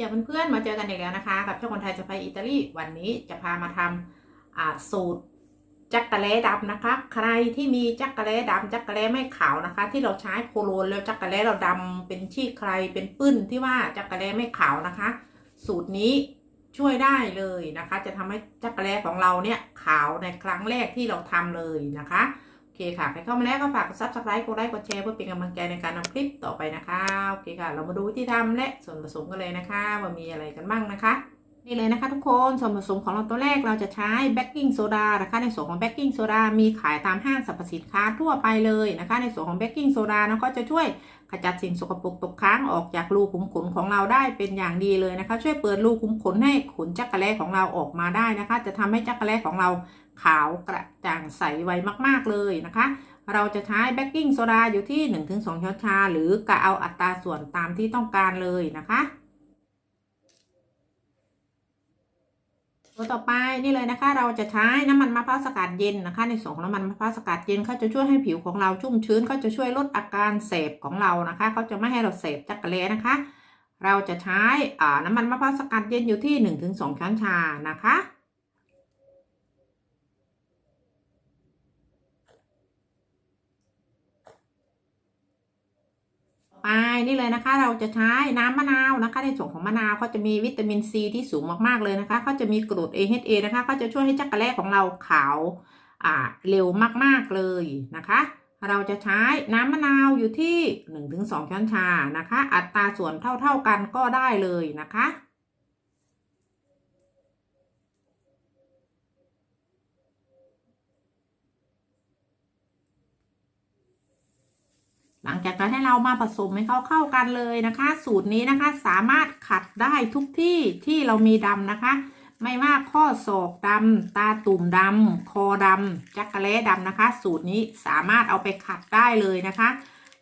จ้าเพื่อนๆ มาเจอกันอีกแล้วนะคะ กับเจ้าคนไทยจะไปอิตาลีวันนี้จะพามาทำสูตรจักกะแล้ดำนะคะ ใครที่มีจักกะแล้ดำจักกะแลไม่ขาวนะคะ ที่เราใช้โคโลนแล้วจักกะแลเราดำเป็นชี้ใครเป็นปื้นที่ว่าจักกะแลไม่ขาวนะคะ สูตรนี้ช่วยได้เลยนะคะ จะทำให้จักรแลของเราเนี่ยขาวในครั้งแรกที่เราทำเลยนะคะ เคค่ะ ใครเข้ามาแล้วก็ฝากกดซับสไครต์กดไลค์กดแชร์เพื่อเป็นกำลังใจในการทำคลิปต่อไปนะคะ โอเคค่ะ เรามาดูวิธีทำและส่วนผสมกันเลยนะคะ ว่ามีอะไรกันบ้างนะคะ นี่เลยนะคะทุกคนส่วนผสมของเราตัวแรกเราจะใช้เบกกิ้งโซดานะคะ ในส่วนของเบกกิ้งโซดามีขายตามห้างสรรพสินค้าทั่วไปเลยนะคะ ในส่วนของเบกกิ้งโซดานะก็จะช่วยขจัดสิ่งสกปรกตกค้างออกจากรูขุมขนของเราได้เป็นอย่างดีเลยนะคะ ช่วยเปิดรูขุมขนให้ขนจักระแลของเราออกมาได้นะคะ จะทำให้จักระแลของเราขาวกระจ่างใสไวมาก ๆเลยนะคะ เราจะใช้เบกกิ้งโซดาอยู่ที่ 1-2 ช้อนชา หรือกะเอาอัตราส่วนตามที่ต้องการเลยนะคะ ตัวต่อไปนี่เลยนะคะ เราจะใช้น้ำมันมะพร้าวสกัดเย็นนะคะ ในส่วนของน้ำมันมะพร้าวสกัดเย็นเขาจะช่วยให้ผิวของเราชุ่มชื้นเขาจะช่วยลดอาการเสพของเรานะคะเขาจะไม่ให้เราเสพจักระเลนะคะ เราจะใช้น้ำมันมะพร้าวสกัดเย็นอยู่ที่ 1-2 ช้อนชานะคะ ไป นี่เลยนะคะ เราจะใช้น้ำมะนาวนะคะ ในส่วนของมะนาวเขาจะมีวิตามินซีที่สูงมากๆเลยนะคะเขาจะมีกรด AHA นะคะเขาจะช่วยให้จักระแลของเราขาวอ่าเร็วมากๆเลยนะคะ เราจะใช้น้ำมะนาวอยู่ที่ 1-2 ช้อนชานะคะ อัตราส่วนเท่าๆกันก็ได้เลยนะคะ หลังจากนั้นให้เรามาผสมให้เขาเข้ากันเลยนะคะ สูตรนี้นะคะสามารถขัดได้ทุกที่ที่เรามีดำนะคะ ไม่ว่าข้อศอกดำตาตุ่มดำคอดำจักระเละดำนะคะ สูตรนี้สามารถเอาไปขัดได้เลยนะคะ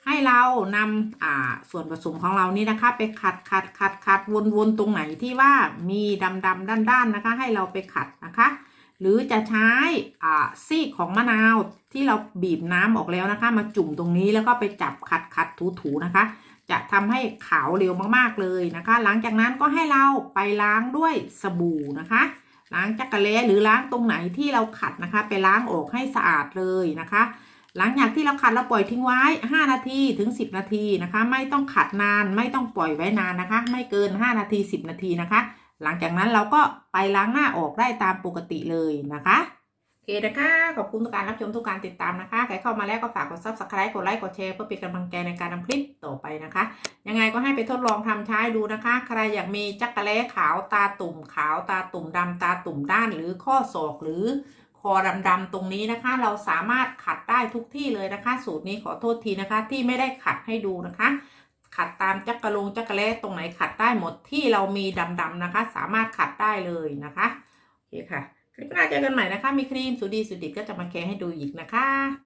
ให้เรานำอ่าส่วนผสมของเรานี่นะคะ ไปขัดขัดขัดขัดวนวนตรงไหนที่ว่ามีดำดำด้านด้านๆนะคะ ให้เราไปขัดนะคะ หรือจะใช้อ่าซีกของมะนาวที่เราบีบน้ำออกแล้วนะคะ มาจุ่มตรงนี้แล้วก็ไปจับขัดขัดถูถูๆนะคะ จะทำให้ขาวเร็วมากๆเลยนะคะ หลังจากนั้นก็ให้เราไปล้างด้วยสบู่นะคะล้างจักระเลหรือล้างตรงไหนที่เราขัดนะคะ ไปล้างออกให้สะอาดเลยนะคะ หลังจากที่เราขัดเราปล่อยทิ้งไว้ 5 นาทีถึง 10 นาทีนะคะ ไม่ต้องขัดนานไม่ต้องปล่อยไว้นานนะคะ ไม่เกิน 5 นาที 10 นาทีนะคะ หลังจากนั้นเราก็ไปล้างหน้าออกได้ตามปกติเลยนะคะโอเคนะคะ ขอบคุณทุกการรับชมทุกการติดตามนะคะ ใครเข้ามาแล้วก็ฝากกด subscribe กดไลค์ กดแชร์เพื่อเป็นกำลังใจในการทำคลิปต่อไปนะคะ ยังไงก็ให้ไปทดลองทำใช้ดูนะคะ ใครอยากมีจักระแล้ขาวตาตุ่มขาวตาตุ่มดำตาตุ่มด้านหรือข้อศอกหรือคอดำๆตรงนี้นะคะ เราสามารถขัดได้ทุกที่เลยนะคะ สูตรนี้ขอโทษทีนะคะ ที่ไม่ได้ขัดให้ดูนะคะ ขัดตามจักระลงจักระเล่ตรงไหนขัดได้หมดที่เรามีดำๆนะคะ สามารถขัดได้เลยนะคะโอเคค่ะคลิปหน้าเจอกันใหม่นะคะ มีครีมสูดีสูดิก็จะมาแชร์ให้ดูอีกนะคะ